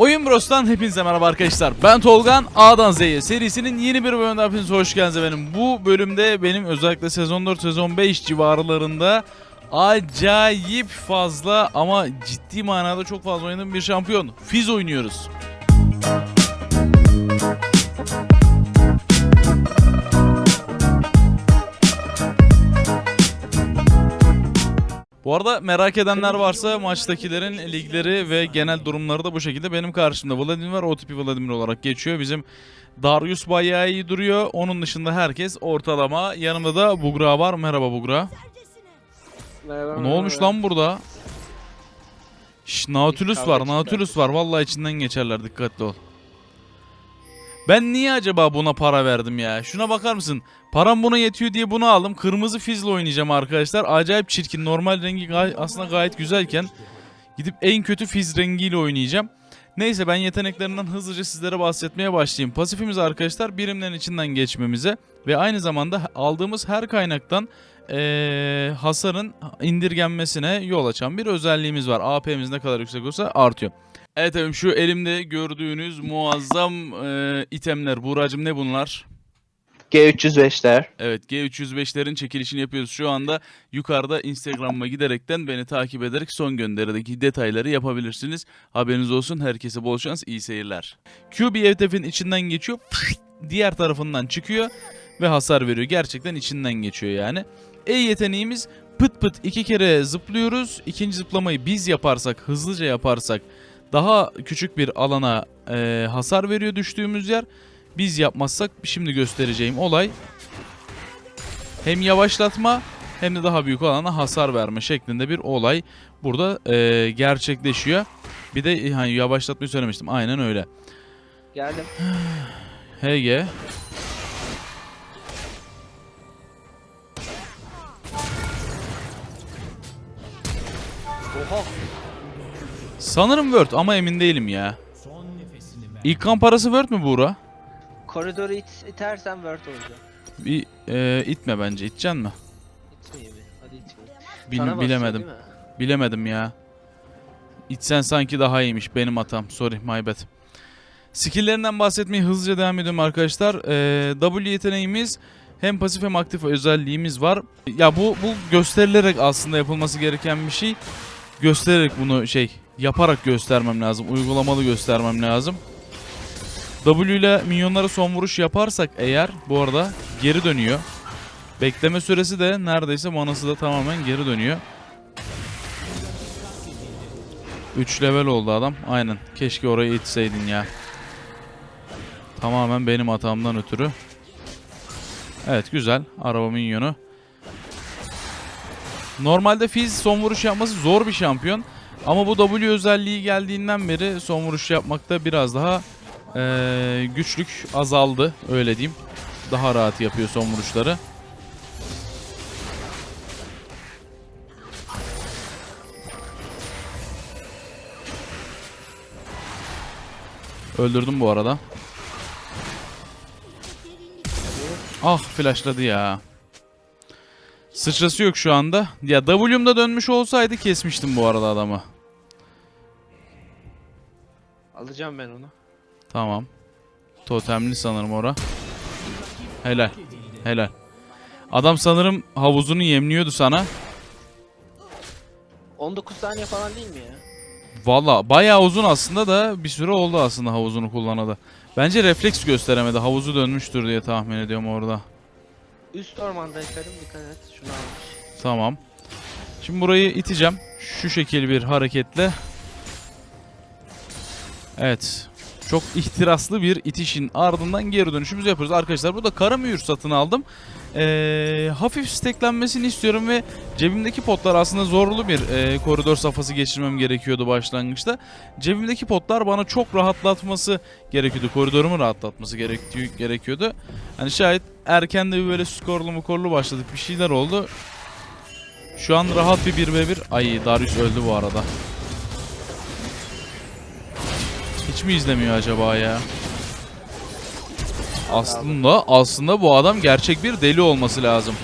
Oyun Bros'tan hepinize merhaba arkadaşlar. Ben Tolgan A'dan Z'ye serisinin yeni bir bölümüne hepiniz hoş geldiniz efendim. Bu bölümde benim özellikle sezon 4 sezon 5 civarlarında acayip fazla ama ciddi manada çok fazla oynadığım bir şampiyon. Fizz oynuyoruz. Bu arada merak edenler varsa maçtakilerin ligleri ve genel durumları da bu şekilde. Benim karşımda Vladimir. OTP Vladimir olarak geçiyor. Bizim Darius bayağı iyi duruyor. Onun dışında herkes ortalama. Yanımda da Bugra var. Merhaba Bugra. Merhaba, Ne olmuş lan burada? Şş, Nautilus var. Nautilus var. Vallahi içinden geçerler. Dikkatli ol. Ben niye acaba buna para verdim ya? Şuna bakar mısın? Param buna yetiyor diye bunu aldım. Kırmızı fizle oynayacağım arkadaşlar. Acayip çirkin. Normal rengi aslında gayet güzelken gidip en kötü fiz rengiyle oynayacağım. Neyse ben yeteneklerinden hızlıca sizlere bahsetmeye başlayayım. Pasifimiz arkadaşlar birimlerin içinden geçmemize ve aynı zamanda aldığımız her kaynaktan eee, hasarın indirgenmesine yol açan bir özelliğimiz var. AP'miz ne kadar yüksek olsa artıyor. Evet efendim şu elimde gördüğünüz muazzam eee, itemler. Buğracım ne bunlar? G305'ler. Evet G305'lerin çekilişini yapıyoruz. Şu anda yukarıda Instagram'a giderekten beni takip ederek son gönderideki detayları yapabilirsiniz. Haberiniz olsun. Herkese bol şans, iyi seyirler. Q bir hedefin içinden geçiyor. Diğer tarafından çıkıyor ve hasar veriyor. Gerçekten içinden geçiyor yani. E yeteneğimiz pıt pıt iki kere zıplıyoruz. İkinci zıplamayı biz yaparsak, hızlıca yaparsak daha küçük bir alana e, hasar veriyor düştüğümüz yer. Biz yapmazsak şimdi göstereceğim olay hem yavaşlatma hem de daha büyük alana hasar verme şeklinde bir olay burada e, gerçekleşiyor. Bir de e, hani yavaşlatmayı söylemiştim. Aynen öyle. Geldim. HG. Oha. Sanırım Word ama emin değilim ya. İlk kan parası Word mü Buğra? Koridoru it, itersen word olacak. Bir e, itme bence. İteceksin mi? İtmeyeyim mi? Hadi itme. Bil- Sana bilemedim. Bilemedim ya. İçsen sanki daha iyiymiş. Benim hatam. Sorry my bad. Skill'lerinden bahsetmeye hızlıca devam ediyorum arkadaşlar. Ee, W yeteneğimiz hem pasif hem aktif özelliğimiz var. Ya bu bu gösterilerek aslında yapılması gereken bir şey. Göstererek bunu şey yaparak göstermem lazım. Uygulamalı göstermem lazım. W ile minyonlara son vuruş yaparsak eğer bu arada geri dönüyor. Bekleme süresi de neredeyse manası da tamamen geri dönüyor. 3 level oldu adam. Aynen. Keşke orayı itseydin ya. Tamamen benim hatamdan ötürü. Evet güzel. Araba minyonu. Normalde Fizz son vuruş yapması zor bir şampiyon. Ama bu W özelliği geldiğinden beri son vuruş yapmakta biraz daha eee, güçlük azaldı. Öyle diyeyim. Daha rahat yapıyor son vuruşları. Öldürdüm bu arada. Ah flashladı ya. Sıçrası yok şu anda. Ya W'mda dönmüş olsaydı kesmiştim bu arada adamı. Alacağım ben onu. Tamam. Totemli sanırım ora. Helal. Helal. Adam sanırım havuzunu yemliyordu sana. 19 saniye falan değil mi ya? Valla bayağı uzun aslında da bir süre oldu aslında havuzunu kullanalı. Bence refleks gösteremedi. Havuzu dönmüştür diye tahmin ediyorum orada. Üst ormanda yakarım dikkat et. Şunu almış. Tamam. Şimdi burayı iteceğim. Şu şekil bir hareketle. Evet. Çok ihtiraslı bir itişin ardından geri dönüşümüzü yapıyoruz. Arkadaşlar burada kara mühür satın aldım. Ee, hafif steklenmesini istiyorum ve cebimdeki potlar aslında zorlu bir e, koridor safhası geçirmem gerekiyordu başlangıçta. Cebimdeki potlar bana çok rahatlatması gerekiyordu. Koridorumu rahatlatması gerekti- gerekiyordu. Hani şayet erken de bir böyle skorlu mukorlu başladık bir şeyler oldu. Şu an rahat bir 1v1. Ay Darius öldü bu arada. Hiç mi izlemiyor acaba ya? Aslında aslında bu adam gerçek bir deli olması lazım.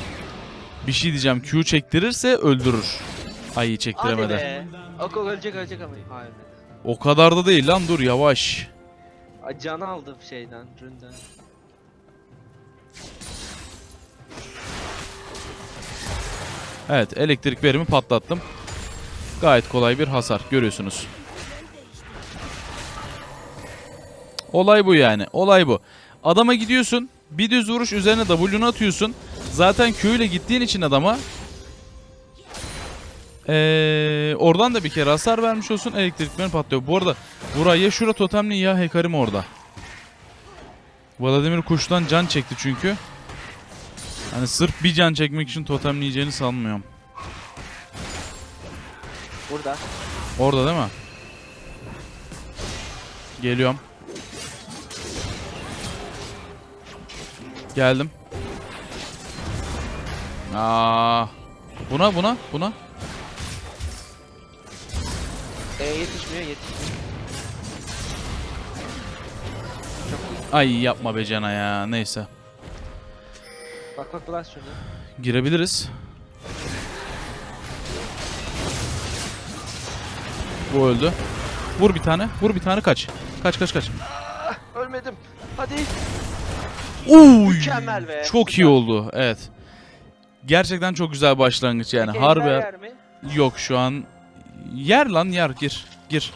Bir şey diyeceğim. Q çektirirse öldürür. Ay Hadi çektiremedi. be. Ölecek ölecek ama. Hayır. O kadar da değil lan dur yavaş. Ay, Canı aldı şeyden, ründen. Evet elektrik verimi patlattım. Gayet kolay bir hasar görüyorsunuz. Olay bu yani. Olay bu. Adama gidiyorsun. Bir düz vuruş üzerine W'nu atıyorsun. Zaten Q ile gittiğin için adama ee, oradan da bir kere hasar vermiş olsun elektriklerin patlıyor. Bu arada buraya ya şura totemli ya Hekarim orada. Vladimir kuştan can çekti çünkü. Hani sırf bir can çekmek için totemleyeceğini sanmıyorum. Burada. Orada değil mi? Geliyorum. Geldim. Aa, buna buna buna. E yetişmiyor, yetişmiyor. Ay yapma be cana ya. Neyse. Bak bak ulan şunu. Girebiliriz. Bu öldü. Vur bir tane. Vur bir tane kaç. Kaç kaç kaç. Ölmedim. Hadi. Uy, Mükemmel be. Çok iyi oldu. Evet. Gerçekten çok güzel başlangıç yani. Peki, Harbi. ejder yer mi? Yok şu an. Yer lan yer gir. Gir.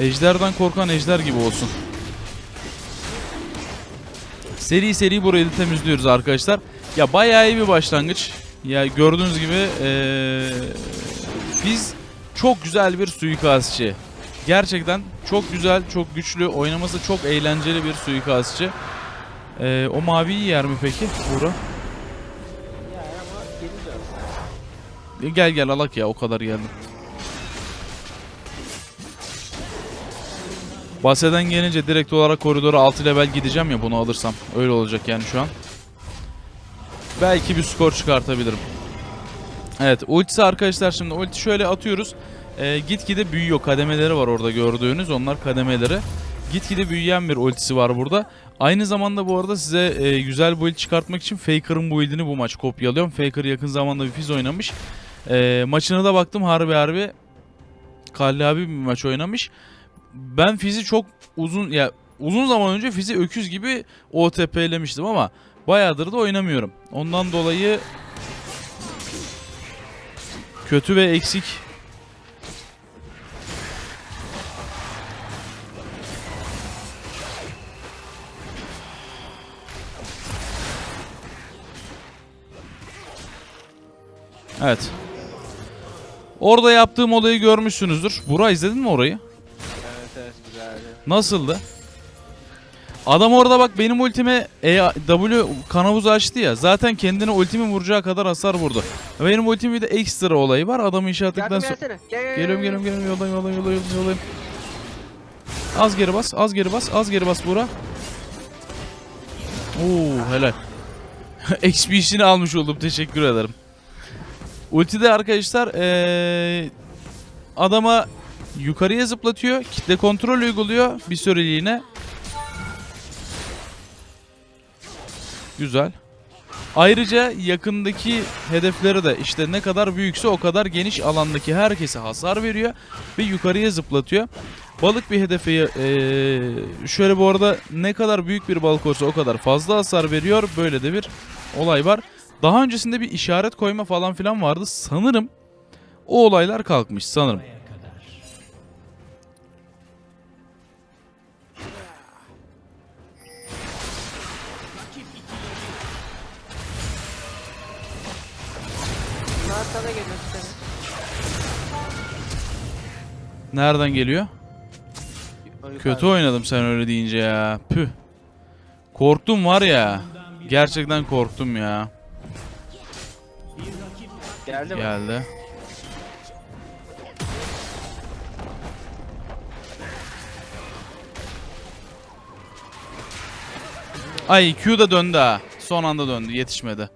Ejderden korkan ejder gibi olsun. Seri seri burayı da temizliyoruz arkadaşlar. Ya bayağı iyi bir başlangıç. Ya gördüğünüz gibi eee biz çok güzel bir suikastçı. Gerçekten çok güzel, çok güçlü, oynaması çok eğlenceli bir suikastçı. Eee o maviyi yer mi peki? Uğra. Ya ama geri dön. E, Gel gel alak ya o kadar geldim. Baseden gelince direkt olarak koridora 6 level gideceğim ya bunu alırsam. Öyle olacak yani şu an. Belki bir skor çıkartabilirim. Evet ultisi arkadaşlar şimdi ulti şöyle atıyoruz. Ee, gitgide büyüyor. Kademeleri var orada gördüğünüz. Onlar kademeleri. Gitgide büyüyen bir ultisi var burada. Aynı zamanda bu arada size e, güzel build çıkartmak için Faker'ın build'ini bu maç kopyalıyorum. Faker yakın zamanda bir fiz oynamış. E, maçına da baktım harbi harbi. Kalli abi bir maç oynamış. Ben Fizz'i çok uzun ya uzun zaman önce Fizz'i öküz gibi OTP'lemiştim ama bayağıdır da oynamıyorum. Ondan dolayı kötü ve eksik Evet. Orada yaptığım olayı görmüşsünüzdür. Bura izledin mi orayı? Evet evet güzeldi. Nasıldı? Adam orada bak benim ultime E, W kanavuzu açtı ya. Zaten kendine ultimi vuracağı kadar hasar vurdu. Benim ultimin bir de ekstra olayı var. Adamı işaretledikten Yardım sonra... Geliyorum gel. geliyorum geliyorum yoldayım yoldayım yoldayım yoldayım. Az geri bas az geri bas az geri bas Buğra. Oo helal. XP işini almış oldum teşekkür ederim. Ultide arkadaşlar ee, adama yukarıya zıplatıyor. Kitle kontrol uyguluyor bir süreliğine. Güzel. Ayrıca yakındaki hedeflere de işte ne kadar büyükse o kadar geniş alandaki herkese hasar veriyor ve yukarıya zıplatıyor. Balık bir hedefe eee, şöyle bu arada ne kadar büyük bir balık olsa o kadar fazla hasar veriyor. Böyle de bir olay var. Daha öncesinde bir işaret koyma falan filan vardı. Sanırım o olaylar kalkmış sanırım. Nereden geliyor? Kötü oynadım sen öyle deyince ya. Püh. Korktum var ya. Gerçekten korktum ya. Geldi mi? Geldi. Ay Q da döndü ha. Son anda döndü. Yetişmedi.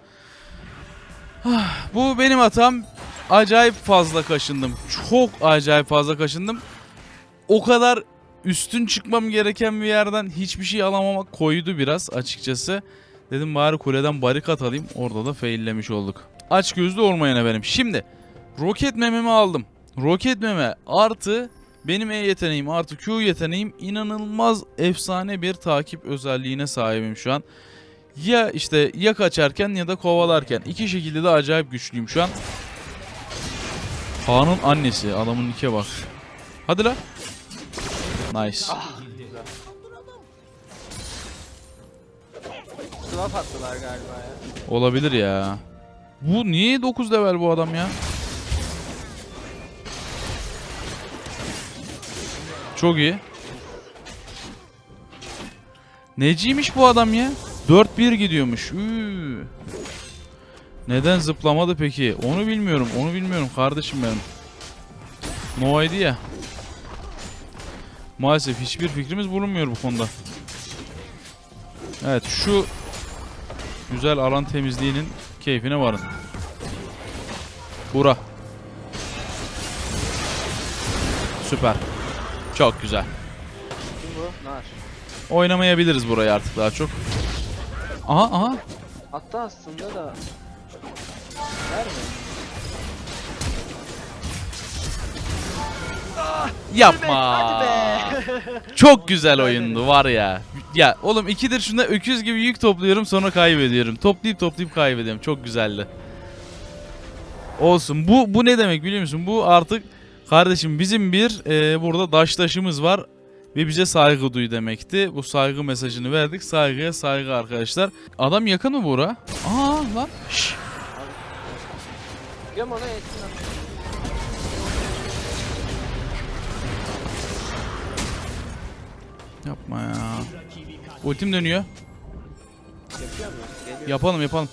Ah, Bu benim hatam. Acayip fazla kaşındım. Çok acayip fazla kaşındım. O kadar üstün çıkmam gereken bir yerden hiçbir şey alamamak koydu biraz açıkçası. Dedim bari kuleden barikat alayım. Orada da faillemiş olduk. Aç gözlü olmayan benim. Şimdi roket mememi aldım. Roket meme artı Benim E yeteneğim artı Q yeteneğim inanılmaz efsane bir takip özelliğine sahibim şu an. Ya işte ya kaçarken ya da kovalarken. iki şekilde de acayip güçlüyüm şu an. Kaan'ın annesi. Adamın nike bak. Hadi la. Nice. Swap attılar galiba ya. Olabilir ya. Bu niye 9 level bu adam ya? Çok iyi. Neciymiş bu adam ya? 4-1 gidiyormuş. Üü. Neden zıplamadı peki? Onu bilmiyorum. Onu bilmiyorum kardeşim benim. No idea. Maalesef hiçbir fikrimiz bulunmuyor bu konuda. Evet şu güzel alan temizliğinin keyfine varın. Bura. Süper. Çok güzel. Kim bu? Nar. Oynamayabiliriz burayı artık daha çok. Aha aha. Attı aslında da. Ver mi? Yapma. Çok güzel oyundu var ya. Ya oğlum ikidir şunda öküz gibi yük topluyorum sonra kaybediyorum. Toplayıp toplayıp kaybediyorum. Çok güzeldi. Olsun. Bu bu ne demek biliyor musun? Bu artık kardeşim bizim bir e, burada daştaşımız var ve bize saygı duy demekti. Bu saygı mesajını verdik. Saygıya saygı arkadaşlar. Adam yakın mı bura? Aa lan. Şş. Göm onu etsin at. Yapma ya. Ultim dönüyor. Yapalım yapalım.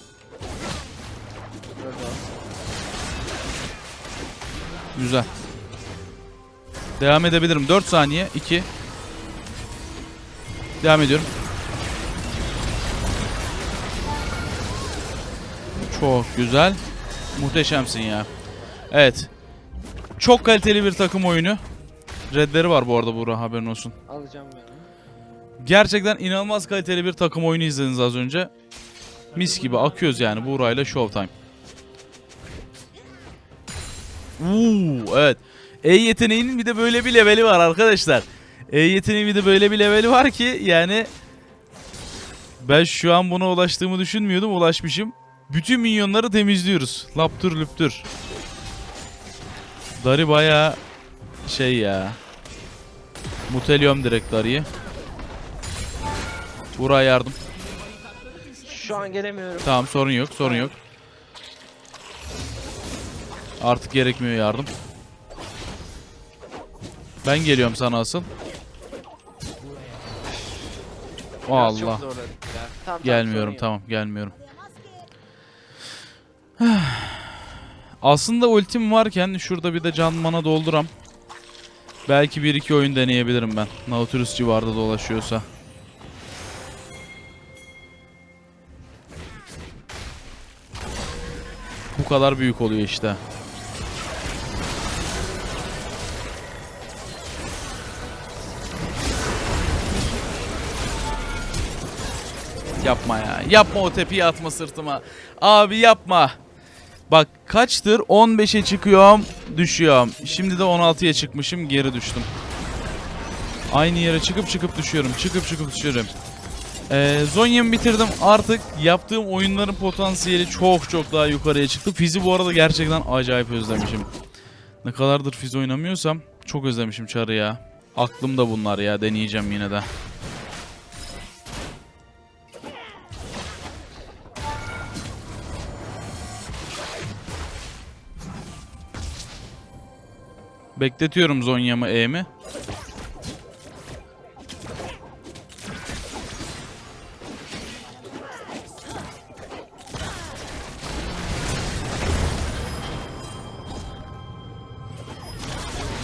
Güzel. Devam edebilirim. 4 saniye. 2. Devam ediyorum. Çok güzel. Muhteşemsin ya. Evet. Çok kaliteli bir takım oyunu. Redleri var bu arada Buğra haberin olsun. Alacağım ben. Gerçekten inanılmaz kaliteli bir takım oyunu izlediniz az önce. Mis gibi akıyoruz yani Buğra ile Showtime. Uuu evet. E yeteneğinin bir de böyle bir leveli var arkadaşlar. E yeteneğinin bir de böyle bir leveli var ki yani ben şu an buna ulaştığımı düşünmüyordum ulaşmışım. Bütün minyonları temizliyoruz. Laptür lüptür. Dari baya şey ya. Muteliyorum direkt Dari'yi. Buğra yardım. Şu an gelemiyorum. Tamam sorun yok sorun yok. Artık gerekmiyor yardım. Ben geliyorum sana asıl. Biraz çok Allah. zorladık ya. Tamam, Gelmiyorum tamam gelmiyorum. Aslında ultim varken şurada bir de can mana dolduram. Belki bir iki oyun deneyebilirim ben. Nautilus civarda dolaşıyorsa. Kadar büyük oluyor işte. Yapma ya. Yapma o tepiyi atma sırtıma. Abi yapma. Bak kaçtır? 15'e çıkıyorum, düşüyorum. Şimdi de 16'ya çıkmışım, geri düştüm. Aynı yere çıkıp çıkıp düşüyorum. Çıkıp çıkıp düşüyorum. Ee, Zonya'mı bitirdim. Artık yaptığım oyunların potansiyeli çok çok daha yukarıya çıktı. Fizi bu arada gerçekten acayip özlemişim. Ne kadardır Fiz oynamıyorsam çok özlemişim Char'ı ya. Aklımda bunlar ya deneyeceğim yine de. Bekletiyorum Zonya'mı E'mi.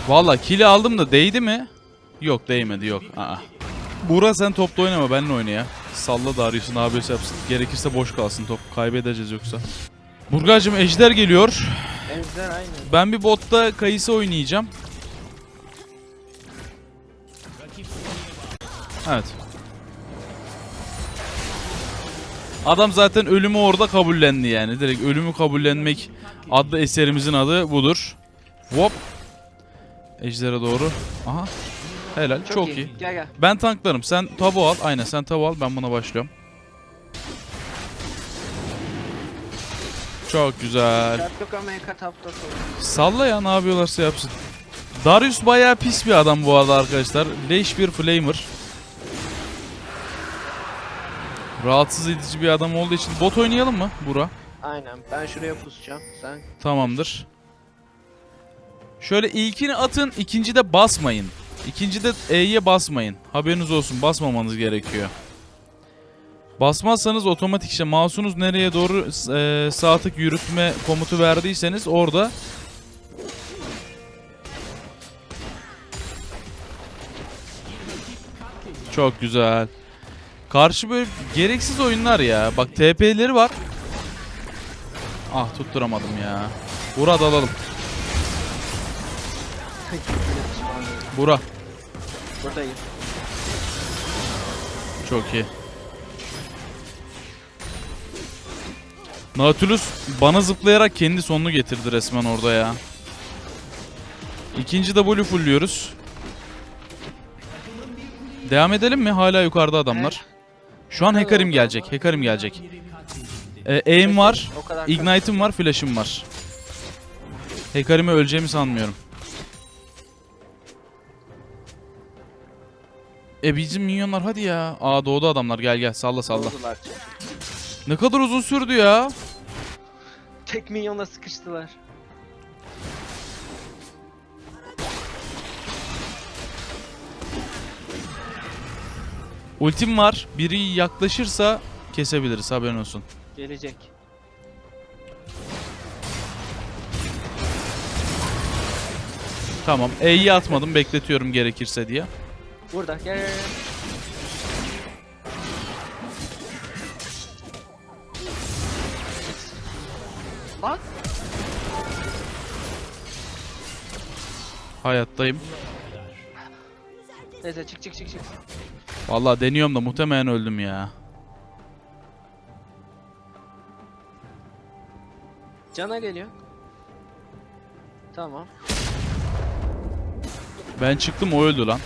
Valla kili aldım da değdi mi? Yok değmedi yok. Aa. Buğra sen topla oynama benimle oyna ya. Salla Darius'un abisi yapsın. Gerekirse boş kalsın top. Kaybedeceğiz yoksa. Burgacım Ejder geliyor. Ejder aynı. Ben bir botta kayısı oynayacağım. Evet. Adam zaten ölümü orada kabullendi yani. Direkt ölümü kabullenmek adlı eserimizin adı budur. Hop. Ejder'e doğru. Aha. Helal. Çok, iyi. Gel gel. Ben tanklarım. Sen tabu al. Aynen sen tabu al. Ben buna başlıyorum. Çok güzel. Salla ya ne yapıyorlarsa yapsın. Darius bayağı pis bir adam bu arada arkadaşlar. Leş bir flamer. Rahatsız edici bir adam olduğu için bot oynayalım mı Bura? Aynen. Ben şuraya pusacağım. Sen Tamamdır. Şöyle ilkini atın, ikinci de basmayın. İkinci de E'ye basmayın. Haberiniz olsun, basmamanız gerekiyor. Basmazsanız otomatik işte mouse'unuz nereye doğru e, sağ tık yürütme komutu verdiyseniz orada Çok güzel. Karşı böyle gereksiz oyunlar ya. Bak TP'leri var. Ah tutturamadım ya. Bura dalalım. Bura. buradayım. Çok iyi. Nautilus bana zıplayarak kendi sonunu getirdi resmen orada ya. İkinci W fullliyoruz. Devam edelim mi? Hala yukarıda adamlar. Şu an Hekarim gelecek. Hekarim gelecek. Ee, aim var. Ignite'ım var, flash'ım var. Hekarim'e öleceğimi sanmıyorum. E bizim minyonlar hadi ya. Aa doğdu adamlar gel gel salla salla. Oldular. Ne kadar uzun sürdü ya. Tek minyona sıkıştılar. Ultim var. Biri yaklaşırsa kesebiliriz haberin olsun. Gelecek. Tamam. E'yi atmadım bekletiyorum gerekirse diye. Burada. Gel. Lan. Hayattayım. Neyse çık çık çık çık. Vallahi deniyorum da muhtemelen öldüm ya. Cana geliyor. Tamam. Ben çıktım o öldü lan.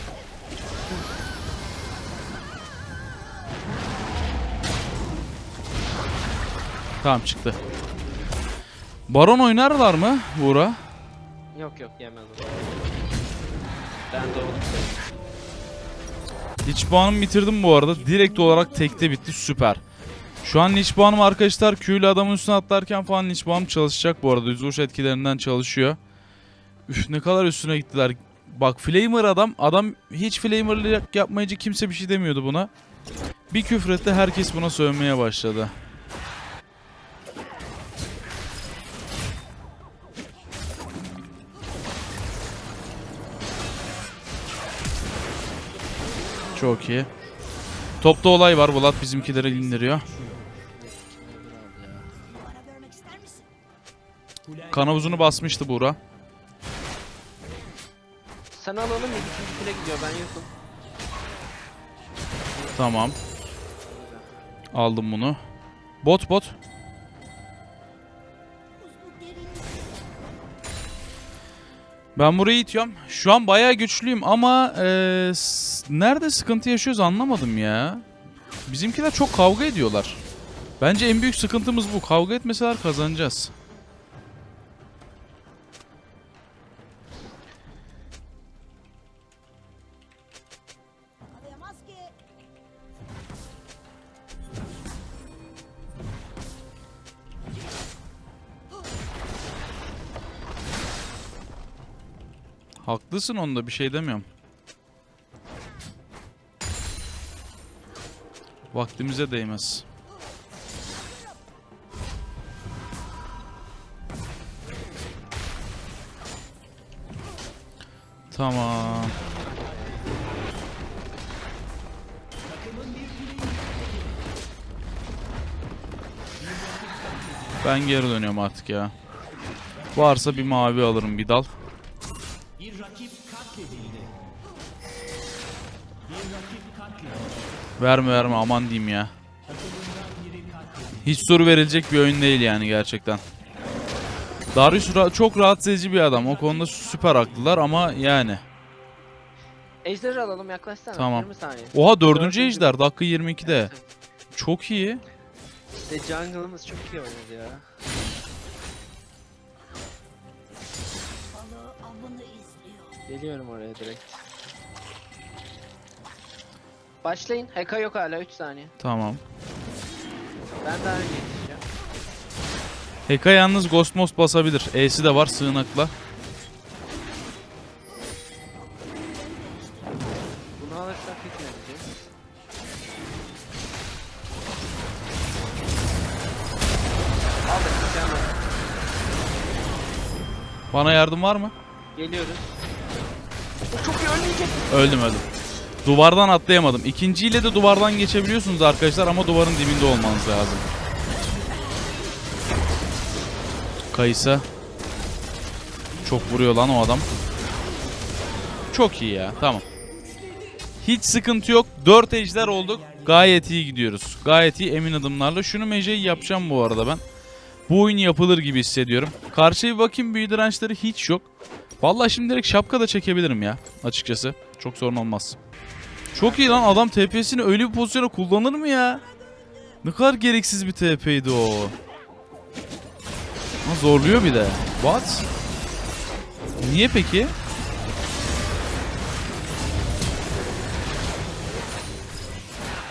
Tamam çıktı. Baron oynarlar mı Buğra? Yok yok yemez o. Ben doğdum. Liç puanımı bitirdim bu arada. Direkt olarak tekte bitti süper. Şu an liç puanım arkadaşlar Q'yle adamın üstüne atlarken falan liç puanım çalışacak bu arada. Düz vuruş etkilerinden çalışıyor. Üf ne kadar üstüne gittiler. Bak Flamer adam. Adam hiç Flamer'lık yapmayınca kimse bir şey demiyordu buna. Bir küfrette herkes buna sövmeye başladı. Çok iyi. Topta olay var. Vlad bizimkileri indiriyor. Kan havuzunu basmıştı Buğra. Sen alalım mı? İkinci kule gidiyor ben yokum. Tamam. Aldım bunu. Bot bot. Ben burayı itiyorum. Şu an bayağı güçlüyüm ama eee, s- nerede sıkıntı yaşıyoruz anlamadım ya. Bizimkiler çok kavga ediyorlar. Bence en büyük sıkıntımız bu. Kavga etmeseler kazanacağız. Haklısın onda bir şey demiyorum. Vaktimize değmez. Tamam. Ben geri dönüyorum artık ya. Varsa bir mavi alırım bir dal. Verme verme aman diyeyim ya. Hiç soru verilecek bir oyun değil yani gerçekten. Darius ra- çok rahatsız edici bir adam. O konuda süper haklılar ama yani. Ejderi alalım yaklaşsana. Tamam. 20 saniye. Oha dördüncü Dördüncü. ejder dakika 22'de. Çok iyi. İşte jungle'ımız çok iyi oynadı ya. Geliyorum oraya direkt. Başlayın. Heka yok hala 3 saniye. Tamam. Ben daha önce yetişeceğim. Heka yalnız Ghost Most basabilir. E'si de var sığınakla. Bunu alırsak hükmedeceğiz. Aldık mükemmel. Bana yardım var mı? Geliyoruz. O çok iyi ölmeyecek. Öldüm öldüm. Duvardan atlayamadım. İkinciyle de duvardan geçebiliyorsunuz arkadaşlar ama duvarın dibinde olmanız lazım. Kayısa. Çok vuruyor lan o adam. Çok iyi ya. Tamam. Hiç sıkıntı yok. 4 ejder olduk. Gayet iyi gidiyoruz. Gayet iyi emin adımlarla. Şunu meceyi yapacağım bu arada ben. Bu oyun yapılır gibi hissediyorum. Karşıya bir bakayım büyü dirençleri hiç yok. Vallahi şimdi direkt şapka da çekebilirim ya açıkçası. Çok sorun olmaz. Çok iyi lan adam TP'sini öyle bir pozisyona kullanır mı ya? Ne kadar gereksiz bir TP'ydi o. Ha, zorluyor bir de. What? Niye peki?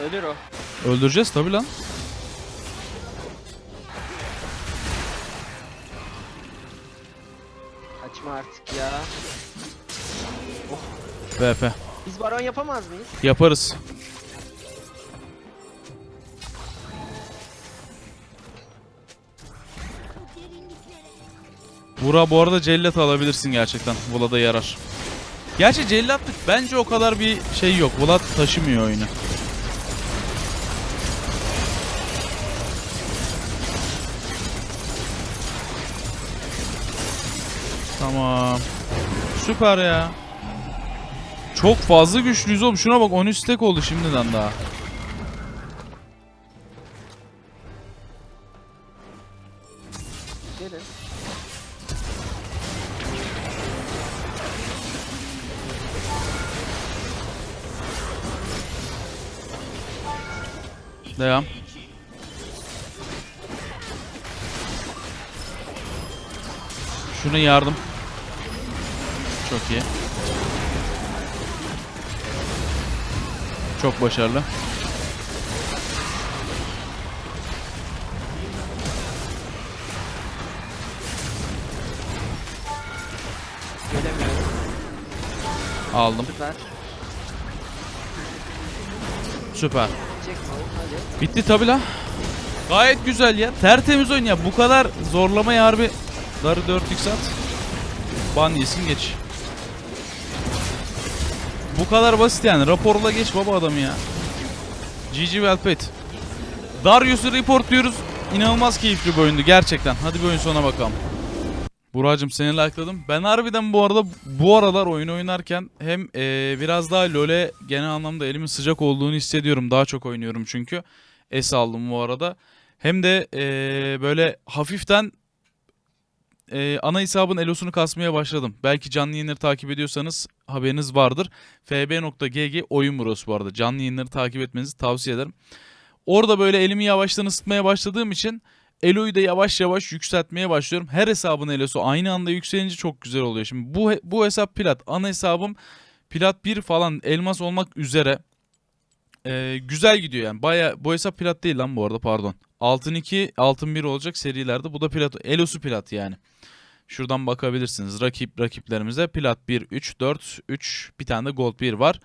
Ölür o. Öldüreceğiz tabi lan. Kaçma artık ya. VP. Biz baron yapamaz mıyız? Yaparız. Vura bu arada cellat alabilirsin gerçekten. Vlad'a yarar. Gerçi cellatlık bence o kadar bir şey yok. Vlad taşımıyor oyunu. Tamam. Süper ya. Çok fazla güçlüyüz oğlum. Şuna bak 13 stack oldu şimdiden daha. Gelin. Devam. Şuna yardım. Çok iyi. Çok başarılı. Aldım. Süper. Süper. Bitti tabi la. Gayet güzel ya. Tertemiz oyun ya. Bu kadar zorlamayı harbi. Darı 4x at. Ban yesin geç. Bu kadar basit yani. Raporla geç baba adamı ya. GG played. Darius'u report diyoruz. İnanılmaz keyifli bir oyundu gerçekten. Hadi bir oyun sonuna bakalım. Buracım seni like'ladım. Ben harbiden bu arada bu aralar oyun oynarken hem eee, biraz daha LoL'e genel anlamda elimin sıcak olduğunu hissediyorum. Daha çok oynuyorum çünkü. Es aldım bu arada. Hem de eee, böyle hafiften eee, ana hesabın elosunu kasmaya başladım. Belki canlı yayınları takip ediyorsanız haberiniz vardır. fb.gg oyun burası bu arada. Canlı yayınları takip etmenizi tavsiye ederim. Orada böyle elimi yavaştan ısıtmaya başladığım için Elo'yu da yavaş yavaş yükseltmeye başlıyorum. Her hesabın Elo'su aynı anda yükselince çok güzel oluyor. Şimdi bu bu hesap plat. Ana hesabım plat 1 falan elmas olmak üzere. Ee, güzel gidiyor yani. Baya bu hesap plat değil lan bu arada pardon. Altın 2, altın 1 olacak serilerde. Bu da plat. Elo'su plat yani. Şuradan bakabilirsiniz. Rakip rakiplerimize plat 1, 3, 4, 3 bir tane de gold 1 var.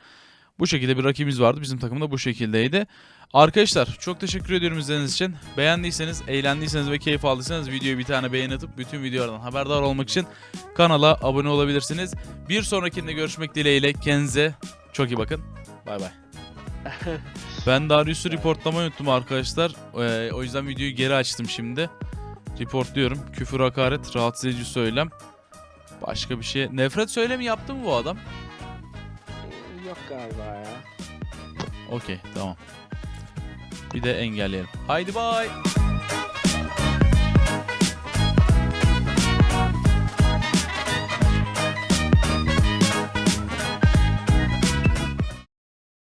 Bu şekilde bir rakibimiz vardı. Bizim takım da bu şekildeydi. Arkadaşlar çok teşekkür ediyorum izlediğiniz için. Beğendiyseniz, eğlendiyseniz ve keyif aldıysanız videoyu bir tane beğen atıp bütün videolardan haberdar olmak için kanala abone olabilirsiniz. Bir sonrakinde görüşmek dileğiyle kendinize çok iyi bakın. Bay bay. ben Darius'u reportlamayı unuttum arkadaşlar. Ee, o yüzden videoyu geri açtım şimdi. Reportluyorum. Küfür, hakaret, rahatsız edici söylem. Başka bir şey. Nefret söylemi yaptı mı bu adam? Yok galiba ya. Okey tamam. Bir de engelleyelim. Haydi bay.